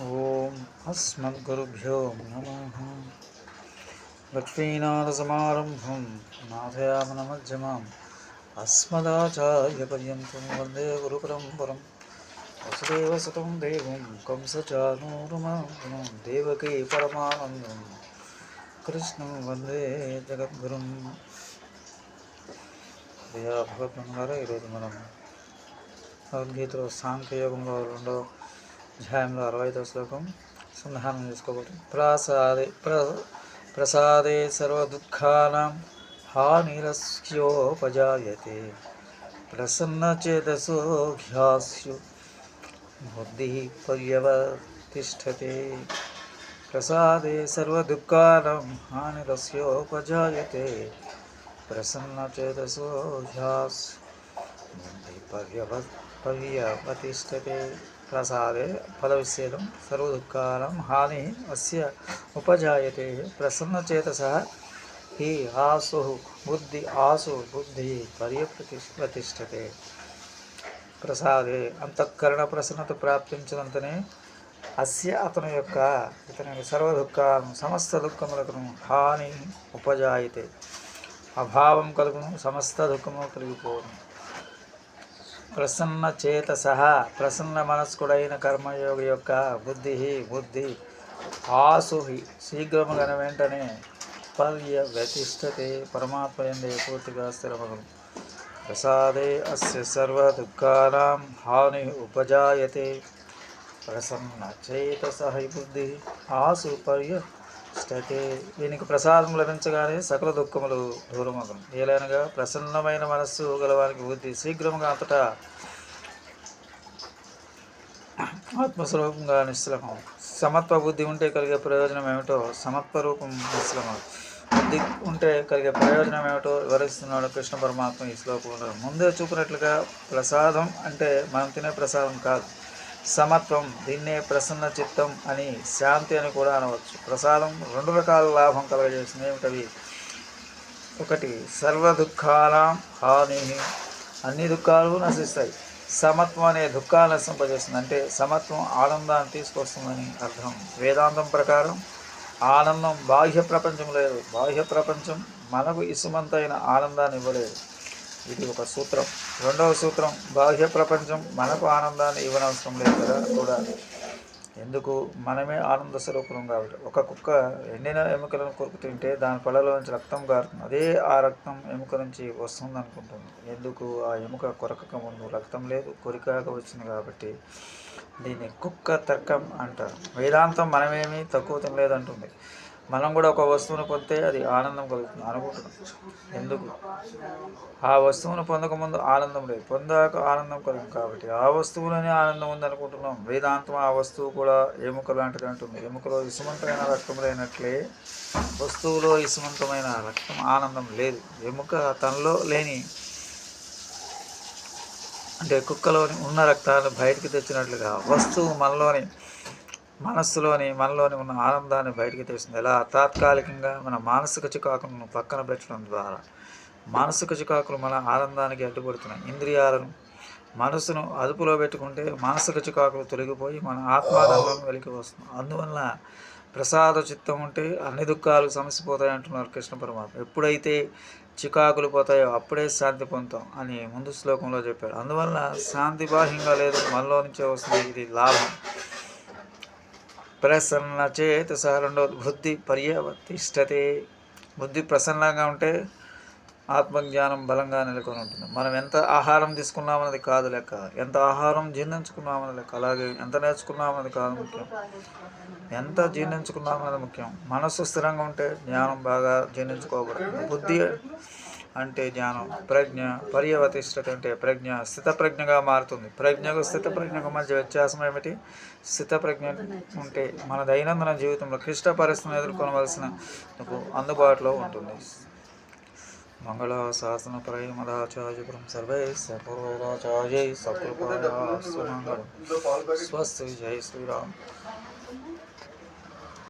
ఓం అస్మద్గురుభ్యో నమ. లక్ష్మీనాథసమారంభం నాథయామనమధ్యమాం. అస్మదాచార్యపర్యంతం వందే గురు గురుపరంపరం. వసుదేవసతం దేవం కంసచానూరుమం దేవకి పరమానందం. కృష్ణం వందే జగద్గురుం. భగవద్గంగారు ఈరోజు మనం భగవద్గీతలో సాంఖ్యయోగంలో రెండో అధ్యాయంలో అరవై ఐదో శ్లోకం సంధానం చేసుకోబోతుంది ప్రసాదే ప్ర ప్రసాదే సర్వదుఃఖానాం హానిరస్యోపజాయతే ప్రసన్నచేతసో ఘ్యాస్యు బుద్ధి పర్యవతిష్టతే ప్రసాదే సర్వదుఃఖానాం హానిరస్యోపజాయతే ప్రసన్నచేతసో ధ్యాస్ బుద్ధి పర్యవ పర్యవతిష్టతే ప్రసాదే ఫలవిచ్ఛేదం సర్వదుఃఖానం హాని అస్య ఉపజాయతే. ప్రసన్నచేతసः హి ఆసు బుద్ధి ఆసు బుద్ధి పర్యప్రతిష్టతే ప్రసాదే అంతఃకరణ ప్రసన్నత ప్రాప్తించినంతనే అస్య అతని యొక్క ఇతని సర్వ దుఃఖాలను సమస్త దుఃఖములకు హాని ఉపజాయితే. అభావం కలుగును సమస్త దుఃఖము కలిగిపోను. ప్రసన్న చేత సహా ప్రసన్న మనస్కుడైన కర్మయోగి యొక్క బుద్ధి బుద్ధి ఆసుహి. శీఘ్రముగన వెంటనే పర్య వ్యతిష్టతే పరమాత్మ ఎందే పూర్తిగా స్థిరమగం ప్రసాదే అస్య సర్వ దుఃఖానాం హాని ఉపజాయతే. ప్రసన్న చేత సహి బుద్ధి ఆసు పర్య అయితే దీనికి ప్రసాదం లభించగానే సకల దుఃఖములు దూరమగం ఏలైనగా ప్రసన్నమైన మనస్సు గలవానికి బుద్ధి శీఘ్రముగా అంతటా ఆత్మస్వరూపంగా నిశ్చలమం. సమత్వ బుద్ధి ఉంటే కలిగే ప్రయోజనం ఏమిటో సమత్వ రూపం నిశ్చలమం. బుద్ధి ఉంటే కలిగే ప్రయోజనం ఏమిటో వివరిస్తున్నాడు కృష్ణ పరమాత్మ ఈ శ్లోకంలో. ముందే చూపినట్లుగా ప్రసాదం అంటే మనం తినే ప్రసాదం కాదు. సమత్వం దీన్నే ప్రసన్న చిత్తం అని శాంతి అని కూడా అనవచ్చు. ప్రసాదం రెండు రకాల లాభం కలగజేస్తుంది ఏమిటవి? ఒకటి సర్వ దుఃఖాల హాని. అన్ని దుఃఖాలు నశిస్తాయి. సమత్వం అనే దుఃఖాలు నశింపజేస్తుంది. అంటే సమత్వం ఆనందాన్ని తీసుకొస్తుందని అర్థం. వేదాంతం ప్రకారం ఆనందం బాహ్య ప్రపంచం లేదు. బాహ్య ప్రపంచం మనకు ఇసుమంతైన ఆనందాన్ని ఇవ్వలేదు. ఇది ఒక సూత్రం. రెండవ సూత్రం బాహ్య ప్రపంచం మనకు ఆనందాన్ని ఇవ్వనవసరం లేదు కదా కూడా. ఎందుకు? మనమే ఆనంద స్వరూపం కాబట్టి. ఒక కుక్క ఎండిన ఎముకలను కొరుకు తింటే దాని పళ్ళలో నుంచి రక్తం కారుతుంది అదే ఆ రక్తం ఎముక నుంచి వస్తుంది అనుకుంటుంది ఎందుకు? ఆ ఎముక కొరకక ముందు రక్తం లేదు కొరికాక వచ్చింది కాబట్టి. దీన్ని కుక్క తర్కం అంటారు. వేదాంతం మనమేమీ తక్కువ తినలేదు అంటుంది మనం కూడా ఒక వస్తువును పొందితే అది ఆనందం కలుగుతుంది అనుకుంటున్నాం. ఎందుకు? ఆ వస్తువును పొందకముందు ఆనందం లేదు. పొందాక ఆనందం కలుగుతుంది కాబట్టి ఆ వస్తువులోనే ఆనందం ఉంది అనుకుంటున్నాం. వేదాంతం ఆ వస్తువు కూడా ఎముక లాంటిది అంటుంది. ఎముకలో ఇసుమంతమైన రక్తం లేనట్లే వస్తువులో ఇసుమంతమైన రక్తం ఆనందం లేదు. ఎముక తనలో లేని అంటే కుక్కలోని ఉన్న రక్తాన్ని బయటికి తెచ్చినట్లుగా వస్తువు మనలోని మనస్సులోని మనలోని ఉన్న ఆనందాన్ని బయటికి తెస్తుంది. ఎలా? తాత్కాలికంగా మన మానసిక చికాకులను పక్కన పెట్టడం ద్వారా. మానసిక చికాకులు మన ఆనందానికి అడ్డుపడుతున్నాయి. ఇంద్రియాలను మనసును అదుపులో పెట్టుకుంటే మానసిక చికాకులు తొలగిపోయి మన ఆత్మానందం వెలికి వస్తుంది. అందువల్ల ప్రసాద చిత్తం ఉంటే అన్ని దుఃఖాలు సమసిపోతాయి అంటున్నారు కృష్ణ పరమాత్మ. ఎప్పుడైతే చికాకులు పోతాయో అప్పుడే శాంతి పొందుతాం అని ముందు శ్లోకంలో చెప్పాడు. అందువల్ల శాంతి బాహ్యంగా లేదు మనలో నుంచే వస్తుంది. ఇది లాభం. ప్రసన్న చేత సహ రెండవది బుద్ధి పర్యవర్తిష్టతే బుద్ధి ప్రసన్నంగా ఉంటే ఆత్మజ్ఞానం బలంగా నెలకొని ఉంటుంది. మనం ఎంత ఆహారం తీసుకున్నామన్నది కాదు లెక్క. ఎంత ఆహారం జీర్ణించుకున్నామన్నది లెక్క. అలాగే ఎంత నేర్చుకున్నామన్నది కాదు ముఖ్యం. ఎంత జీర్ణించుకున్నామన్నది ముఖ్యం. మనస్సు స్థిరంగా ఉంటే జ్ఞానం బాగా జీర్ణించుకోబడుతుంది బుద్ధి అంటే జ్ఞానం ప్రజ్ఞ పర్యవతిష్టత అంటే ప్రజ్ఞ స్థిత ప్రజ్ఞగా మారుతుంది. ప్రజ్ఞకు స్థిత ప్రజ్ఞకు మధ్య వ్యత్యాసం ఏమిటి? స్థిత ప్రజ్ఞ ఉంటే మన దైనందిన జీవితంలో క్లిష్ట పరిస్థితులను ఎదుర్కొనవలసిన అందుబాటులో ఉంటుంది. మంగళ శాసన పరమదాచార్యపురం సర్వే సపూర్వాచార్య సకృపాయ స్వస్తి జై శ్రీరామ్.